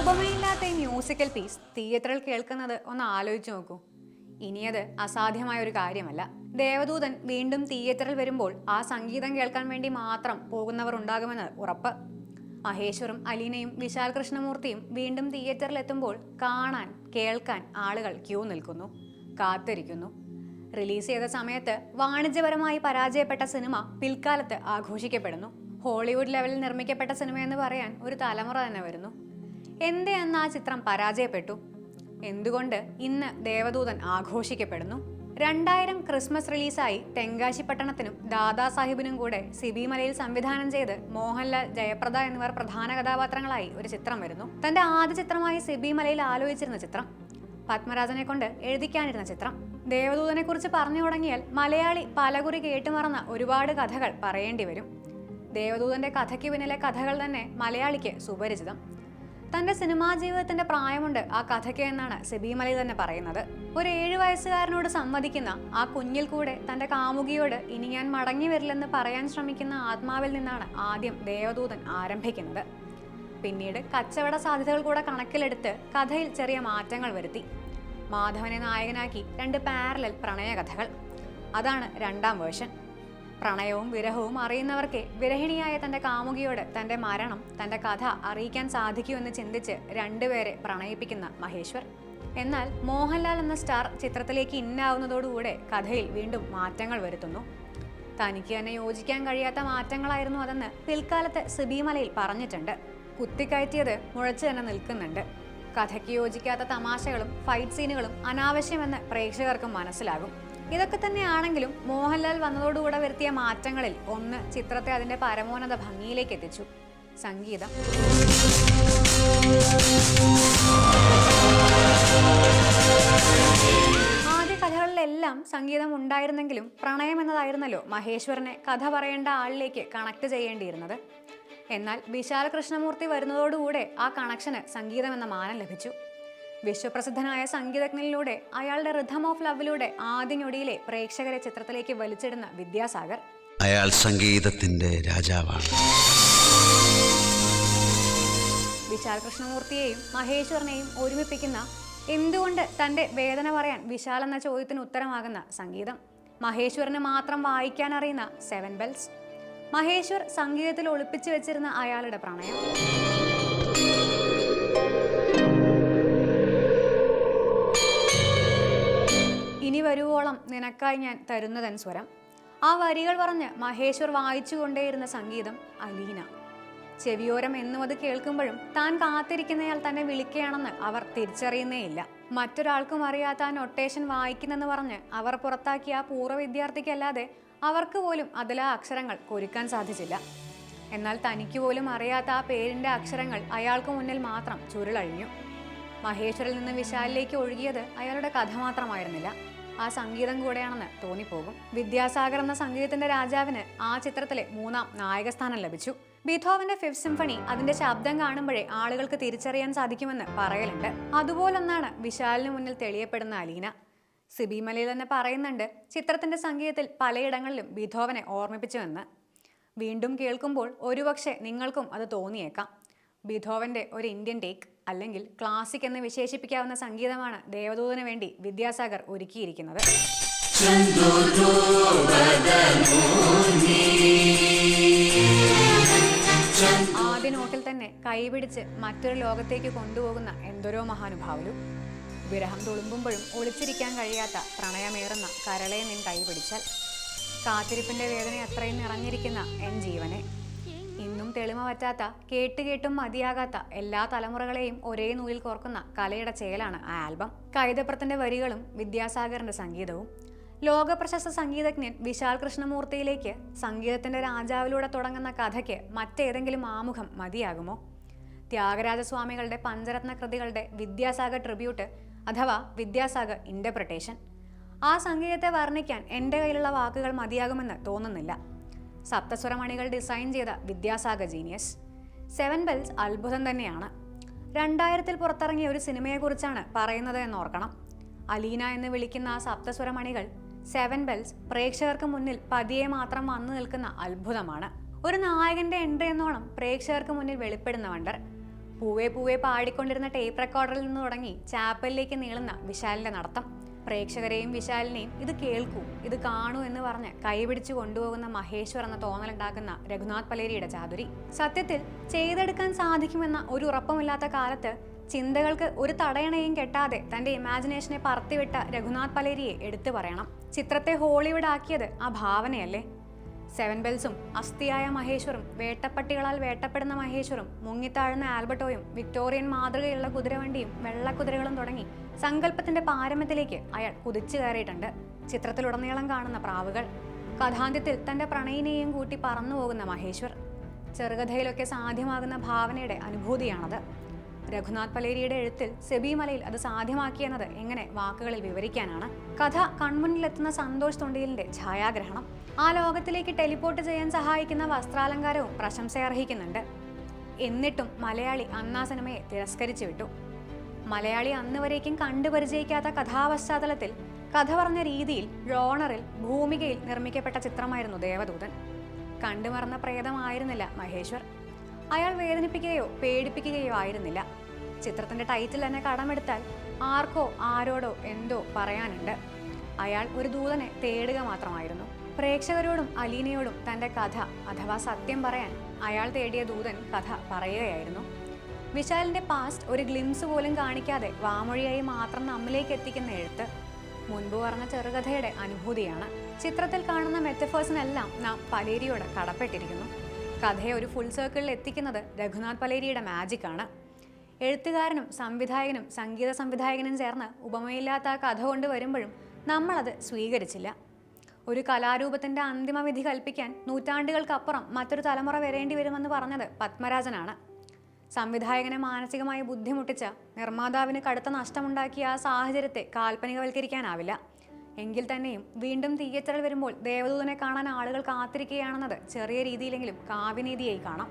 ഉപമയില്ലാത്ത ഈ musical piece തിയേറ്ററിൽ കേൾക്കുന്നത് ഒന്ന് ആലോചിച്ച് നോക്കൂ. ഇനിയത് അസാധ്യമായ ഒരു കാര്യമല്ല. ദേവദൂതൻ വീണ്ടും തിയേറ്ററിൽ വരുമ്പോൾ ആ സംഗീതം കേൾക്കാൻ വേണ്ടി മാത്രം പോകുന്നവർ ഉണ്ടാകുമെന്ന് ഉറപ്പ്. മഹേശ്വറും അലീനയും വിശാൽ കൃഷ്ണമൂർത്തിയും വീണ്ടും തിയേറ്ററിൽ എത്തുമ്പോൾ കാണാൻ കേൾക്കാൻ ആളുകൾ ക്യൂ നിൽക്കുന്നു കാത്തിരിക്കുന്നു. റിലീസ് ചെയ്ത സമയത്ത് വാണിജ്യപരമായി പരാജയപ്പെട്ട സിനിമ പിൽക്കാലത്ത് ആഘോഷിക്കപ്പെടുന്നു. ഹോളിവുഡ് ലെവലിൽ നിർമ്മിക്കപ്പെട്ട സിനിമ എന്ന് പറയാൻ ഒരു തലമുറ തന്നെ വരുന്നു. എന്തേ അന്ന് ആ ചിത്രം പരാജയപ്പെട്ടു? എന്തുകൊണ്ട് ഇന്ന് ദേവദൂതൻ ആഘോഷിക്കപ്പെടുന്നു? രണ്ടായിരം ക്രിസ്മസ് റിലീസായി തെങ്കാശി പട്ടണത്തിനും ദാദാ സാഹിബിനും കൂടെ സിബിമലയിൽ സംവിധാനം ചെയ്ത് മോഹൻലാൽ ജയപ്രദ എന്നിവർ പ്രധാന കഥാപാത്രങ്ങളായി ഒരു ചിത്രം വരുന്നു. തന്റെ ആദ്യ ചിത്രമായി സിബിമലയിൽ ആലോചിച്ചിരുന്ന ചിത്രം. പത്മരാജനെ കൊണ്ട് എഴുതിക്കാനിരുന്ന ചിത്രം. ദേവദൂതനെ കുറിച്ച് പറഞ്ഞു തുടങ്ങിയാൽ മലയാളി പലകുറി കേട്ടുമറന്ന ഒരുപാട് കഥകൾ പറയേണ്ടി വരും. ദേവദൂതന്റെ കഥയ്ക്ക് പിന്നിലെ കഥകൾ തന്നെ മലയാളിക്ക് സുപരിചിതം. തന്റെ സിനിമാ ജീവിതത്തിന്റെ പ്രായമുണ്ട് ആ കഥയ്ക്ക് എന്നാണ് സെബിമലി തന്നെ പറയുന്നത്. ഒരു ഏഴു വയസ്സുകാരനോട് സമ്മതിക്കുന്ന ആ കുഞ്ഞിൽ കൂടെ തന്റെ കാമുകിയോട് ഇനി ഞാൻ മടങ്ങി വരില്ലെന്ന് പറയാൻ ശ്രമിക്കുന്ന ആത്മാവിൽ നിന്നാണ് ആദ്യം ദേവദൂതൻ ആരംഭിക്കുന്നത്. പിന്നീട് കച്ചവട സാധ്യതകൾ കൂടെ കണക്കിലെടുത്ത് കഥയിൽ ചെറിയ മാറ്റങ്ങൾ വരുത്തി. മാധവനെ നായകനാക്കി രണ്ട് പാരലൽ പ്രണയകഥകൾ. അതാണ് രണ്ടാം വേർഷൻ പ്രണയവും വിരഹവും അറിയുന്നവർക്ക് വിരഹിണിയായ തന്റെ കാമുകിയോട് തന്റെ മരണം തന്റെ കഥ അറിയിക്കാൻ സാധിക്കൂ എന്ന് ചിന്തിച്ച് രണ്ടുപേരെ പ്രണയിപ്പിക്കുന്ന മഹേശ്വർ. എന്നാൽ മോഹൻലാൽ എന്ന സ്റ്റാർ ചിത്രത്തിലേക്ക് ഇന്നാവുന്നതോടുകൂടെ കഥയിൽ വീണ്ടും മാറ്റങ്ങൾ വരുത്തുന്നു. തനിക്ക് തന്നെ യോജിക്കാൻ കഴിയാത്ത മാറ്റങ്ങളായിരുന്നു അതെന്ന് പിൽക്കാലത്ത് സിബിമലയിൽ പറഞ്ഞിട്ടുണ്ട്. കുത്തിക്കയറ്റിയത് മുഴച്ചു തന്നെ നിൽക്കുന്നുണ്ട്. കഥയ്ക്ക് യോജിക്കാത്ത തമാശകളും ഫൈറ്റ് സീനുകളും അനാവശ്യമെന്ന് പ്രേക്ഷകർക്കും മനസ്സിലാകും. ഇതൊക്കെ തന്നെയാണെങ്കിലും മോഹൻലാൽ വന്നതോടുകൂടെ വരുത്തിയ മാറ്റങ്ങളിൽ ഒന്ന് ചിത്രത്തെ അതിന്റെ പരമോന്നത ഭംഗിയിലേക്ക് എത്തിച്ചു. സംഗീതം. ആദ്യ കഥകളിലെല്ലാം സംഗീതം ഉണ്ടായിരുന്നെങ്കിലും പ്രണയം എന്നതായിരുന്നല്ലോ മഹേശ്വരനെ കഥ പറയേണ്ട ആളിലേക്ക് കണക്ട് ചെയ്യേണ്ടിയിരുന്നത്. എന്നാൽ വിശാല കൃഷ്ണമൂർത്തി വരുന്നതോടുകൂടെ ആ കണക്ഷന് സംഗീതം എന്ന മാനം ലഭിച്ചു. വിശ്വപ്രസിദ്ധനായ സംഗീതജ്ഞനിലൂടെ അയാളുടെ റിഥം ഓഫ് ലവിലൂടെ ആദ്യ ഞൊടിയിലെ പ്രേക്ഷകരെ ചിത്രത്തിലേക്ക് വലിച്ചിടുന്ന വിദ്യാസാഗർ. അയാൾ സംഗീതത്തിന്റെ രാജാവാണ്. വിശാൽ കൃഷ്ണമൂർത്തിയെയും മഹേശ്വരനെയും ഒരുമിപ്പിക്കുന്ന എന്തുകൊണ്ട് തന്റെ വേദന പറയാൻ വിശാൽ എന്ന ചോദ്യത്തിന് ഉത്തരമാകുന്ന സംഗീതം? മഹേശ്വരന് മാത്രം വായിക്കാൻ അറിയുന്ന സെവൻ ബെൽസ് മഹേശ്വർ സംഗീതത്തിൽ ഒളിപ്പിച്ചു വെച്ചിരുന്ന അയാളുടെ പ്രണയം? ഇനി വരുവോളം നിനക്കായി ഞാൻ തരുന്നതൻ സ്വരം. ആ വരികൾ പറഞ്ഞ് മഹേശ്വർ വായിച്ചുകൊണ്ടേയിരുന്ന സംഗീതം അലീന. ചെവിയോരം എന്നും അത് കേൾക്കുമ്പോഴും താൻ കാത്തിരിക്കുന്നയാൾ തന്നെ വിളിക്കുകയാണെന്ന് അവർ തിരിച്ചറിയുന്നേയില്ല. മറ്റൊരാൾക്കും അറിയാത്ത ആ നൊട്ടേഷൻ വായിക്കുന്നെന്ന് പറഞ്ഞ് അവർ പുറത്താക്കിയ ആ പൂർവ വിദ്യാർത്ഥിക്കല്ലാതെ അവർക്ക് പോലും അതിലാ അക്ഷരങ്ങൾ കൊരുക്കാൻ സാധിച്ചില്ല. എന്നാൽ തനിക്ക് പോലും അറിയാത്ത ആ പേരിന്റെ അക്ഷരങ്ങൾ അയാൾക്ക് മുന്നിൽ മാത്രം ചുരുളഴിഞ്ഞു. മഹേശ്വരിൽ നിന്ന് വിശാലിലേക്ക് ഒഴുകിയത് അയാളുടെ കഥ മാത്രമായിരുന്നില്ല. ആ സംഗീതം കൂടെയാണെന്ന് തോന്നിപ്പോകും. വിദ്യാസാഗർ എന്ന സംഗീതത്തിന്റെ രാജാവിന് ആ ചിത്രത്തിലെ മൂന്നാം നായകസ്ഥാനം ലഭിച്ചു. ബിഥോവന്റെ ഫിഫ്ത് സിംഫണി അതിന്റെ ശബ്ദം കാണുമ്പോഴേ ആളുകൾക്ക് തിരിച്ചറിയാൻ സാധിക്കുമെന്ന് പറയലുണ്ട്. അതുപോലൊന്നാണ് വിശാലിന് മുന്നിൽ തെളിയപ്പെടുന്ന അലീന. സിബിമലയിൽ തന്നെ പറയുന്നുണ്ട് ചിത്രത്തിന്റെ സംഗീതത്തിൽ പലയിടങ്ങളിലും ബിഥോവനെ ഓർമ്മിപ്പിച്ചുവെന്ന്. വീണ്ടും കേൾക്കുമ്പോൾ ഒരുപക്ഷെ നിങ്ങൾക്കും അത് തോന്നിയേക്കാം. ബിഥോവന്റെ ഒരു ഇന്ത്യൻ ടേക്ക് അല്ലെങ്കിൽ ക്ലാസിക് എന്ന് വിശേഷിപ്പിക്കാവുന്ന സംഗീതമാണ് ദേവദൂതന് വേണ്ടി വിദ്യാസാഗർ ഒരുക്കിയിരിക്കുന്നത്. ആദ്യ നോട്ടിൽ തന്നെ കൈപിടിച്ച് മറ്റൊരു ലോകത്തേക്ക് കൊണ്ടുപോകുന്ന എന്തൊരോ മഹാനുഭാവലും വിരഹം തുളുമ്പുമ്പോഴും ഒളിച്ചിരിക്കാൻ കഴിയാത്ത പ്രണയമേറുന്ന കരളെ നിൻ കൈപിടിച്ചാൽ കാത്തിരിപ്പിന്റെ വേദന അത്രയും നിറഞ്ഞിരിക്കുന്ന എൻ ജീവനെ. ഇന്നും തെളിമ പറ്റാത്ത കേട്ട് കേട്ടും മതിയാകാത്ത എല്ലാ തലമുറകളെയും ഒരേ നൂലിൽ കോർക്കുന്ന കലയുടെ ചേലാണ് ആ ആൽബം. കൈതപ്രത്തിന്റെ വരികളും വിദ്യാസാഗറിന്റെ സംഗീതവും. ലോക പ്രശസ്ത സംഗീതജ്ഞൻ വിശാൽ കൃഷ്ണമൂർത്തിയിലേക്ക് സംഗീതത്തിന്റെ രാജാവിലൂടെ തുടങ്ങുന്ന കഥയ്ക്ക് മറ്റേതെങ്കിലും ആമുഖം മതിയാകുമോ? ത്യാഗരാജസ്വാമികളുടെ പഞ്ചരത്ന കൃതികളുടെ വിദ്യാസാഗർ ട്രിബ്യൂട്ട് അഥവാ വിദ്യാസാഗർ ഇന്റർപ്രിട്ടേഷൻ ആ സംഗീതത്തെ വർണിക്കാൻ എന്റെ കയ്യിലുള്ള വാക്കുകൾ മതിയാകുമെന്ന് തോന്നുന്നില്ല. സപ്തസ്വരമണികൾ ഡിസൈൻ ചെയ്ത വിദ്യാസാഗർ ജീനിയസ് സെവൻ ബെൽസ് അത്ഭുതം തന്നെയാണ്. രണ്ടായിരത്തിൽ പുറത്തിറങ്ങിയ ഒരു സിനിമയെക്കുറിച്ചാണ് പറയുന്നത് എന്നോർക്കണം. അലീന എന്ന് വിളിക്കുന്ന ആ സപ്തസ്വരമണികൾ സെവൻ ബെൽസ് പ്രേക്ഷകർക്ക് മുന്നിൽ പതിയെ മാത്രം വന്നു നിൽക്കുന്ന അത്ഭുതമാണ്. ഒരു നായകന്റെ എൻട്രി എന്നോണം പ്രേക്ഷകർക്ക് മുന്നിൽ വെളിപ്പെടുന്ന വണ്ടർ. പൂവേ പൂവേ പാടിക്കൊണ്ടിരുന്ന ടേപ്പ് റെക്കോർഡറിൽ നിന്ന് തുടങ്ങി ചാപ്പലിലേക്ക് നീളുന്ന വിശാലിന്റെ നടത്തം. പ്രേക്ഷകരെയും വിശാലിനെയും ഇത് കേൾക്കൂ ഇത് കാണൂ എന്ന് പറഞ്ഞ് കൈപിടിച്ചു കൊണ്ടുപോകുന്ന മഹേശ്വർ എന്ന തോന്നലുണ്ടാക്കുന്ന രഘുനാഥ് പലേരിയുടെ ചാതുരി. സത്യത്തിൽ ചെയ്തെടുക്കാൻ സാധിക്കുമെന്ന ഒരു ഉറപ്പുമില്ലാത്ത കാലത്ത് ചിന്തകൾക്ക് ഒരു തടയണയും കെട്ടാതെ തന്റെ ഇമാജിനേഷനെ പറത്തിവിട്ട രഘുനാഥ് പലേരിയെ എടുത്തു പറയണം. ചിത്രത്തെ ഹോളിവുഡ് ആക്കിയത് ആ ഭാവനയല്ലേ? സെവൻ ബെൽസും അസ്ഥിയായ മഹേശ്വറും വേട്ടപ്പട്ടികളാൽ വേട്ടപ്പെടുന്ന മഹേശ്വറും മുങ്ങിത്താഴുന്ന ആൽബർട്ടോയും വിക്ടോറിയൻ മാതൃകയുള്ള കുതിരവണ്ടിയും വെള്ളക്കുതിരകളും തുടങ്ങി സങ്കല്പത്തിന്റെ പാരമ്യത്തിലേക്ക് അയാൾ കുതിച്ചു കയറിയിട്ടുണ്ട്. ചിത്രത്തിലുടനീളം കാണുന്ന പ്രാവുകൾ കഥാന്ത്യത്തിൽ തന്റെ പ്രണയിനെയും കൂട്ടി പറന്നു പോകുന്ന മഹേശ്വർ ചെറുകഥയിലൊക്കെ സാധ്യമാകുന്ന ഭാവനയുടെ അനുഭൂതിയാണത്. രഘുനാഥ് പലേരിയുടെ എഴുത്തിൽ സെബിമലയിൽ അത് സാധ്യമാക്കിയെന്നത് എങ്ങനെ വാക്കുകളിൽ വിവരിക്കാനാണ്? കഥ കൺമുന്നിലെത്തുന്ന സന്തോഷ് തൊണ്ടിയിലിന്റെ ഛായാഗ്രഹണം. ആ ലോകത്തിലേക്ക് ടെലിപ്പോർട്ട് ചെയ്യാൻ സഹായിക്കുന്ന വസ്ത്രാലങ്കാരവും പ്രശംസയർഹിക്കുന്നുണ്ട്. എന്നിട്ടും മലയാളി അന്നാ സിനിമയെ തിരസ്കരിച്ചു വിട്ടു. മലയാളി അന്ന് വരേക്കും കണ്ടുപരിചയിക്കാത്ത കഥാപശ്ചാത്തലത്തിൽ കഥ പറഞ്ഞ രീതിയിൽ റോണറിൽ ഭൂമികയിൽ നിർമ്മിക്കപ്പെട്ട ചിത്രമായിരുന്നു ദേവദൂതൻ. കണ്ടുമറന്ന പ്രേതമായിരുന്നില്ല മഹേശ്വർ. അയാൾ വേദനിപ്പിക്കുകയോ പേടിപ്പിക്കുകയോ ആയിരുന്നില്ല. ചിത്രത്തിന്റെ ടൈറ്റിൽ തന്നെ കടമെടുത്താൽ ആർക്കോ ആരോടോ എന്തോ പറയാനുണ്ട്. അയാൾ ഒരു ദൂതനെ തേടുക മാത്രമായിരുന്നു. പ്രേക്ഷകരോടും അലീനയോടും തന്റെ കഥ അഥവാ സത്യം പറയാൻ അയാൾ തേടിയ ദൂതൻ കഥ പറയുകയായിരുന്നു. വിശാലിന്റെ പാസ്റ്റ് ഒരു ഗ്ലിംസ് പോലും കാണിക്കാതെ വാമൊഴിയായി മാത്രം നമ്മിലേക്ക് എത്തിക്കുന്ന എഴുത്ത് മുൻപ് പറഞ്ഞ ചെറുകഥയുടെ അനുഭൂതിയാണ്. ചിത്രത്തിൽ കാണുന്ന മെറ്റഫേഴ്സിനെല്ലാം നാം പലേരിയോട് കടപ്പെട്ടിരിക്കുന്നു. കഥയെ ഒരു ഫുൾ സർക്കിളിൽ എത്തിക്കുന്നത് രഘുനാഥ് പലേരിയുടെ മാജിക് ആണ്. എഴുത്തുകാരനും സംവിധായകനും സംഗീത സംവിധായകനും ചേർന്ന് ഉപമയില്ലാത്ത ആ കഥ കൊണ്ട് വരുമ്പോഴും നമ്മളത് സ്വീകരിച്ചില്ല. ഒരു കലാരൂപത്തിന്റെ അന്തിമവിധി കൽപ്പിക്കാൻ നൂറ്റാണ്ടുകൾക്കപ്പുറം മറ്റൊരു തലമുറ വരേണ്ടി വരുമെന്ന് പറഞ്ഞത് പത്മരാജനാണ്. സംവിധായകനെ മാനസികമായി ബുദ്ധിമുട്ടിച്ച നിർമ്മാതാവിന് കടുത്ത നഷ്ടമുണ്ടാക്കിയ ആ സാഹചര്യത്തെ കാൽപ്പനികവൽക്കരിക്കാനാവില്ല. എങ്കിൽ തന്നെയും വീണ്ടും തിയേറ്ററിൽ വരുമ്പോൾ ദേവദൂതനെ കാണാൻ ആളുകൾ കാത്തിരിക്കുകയാണെന്നത് ചെറിയ രീതിയിലെങ്കിലും കാവ്യനീതിയായി കാണാം.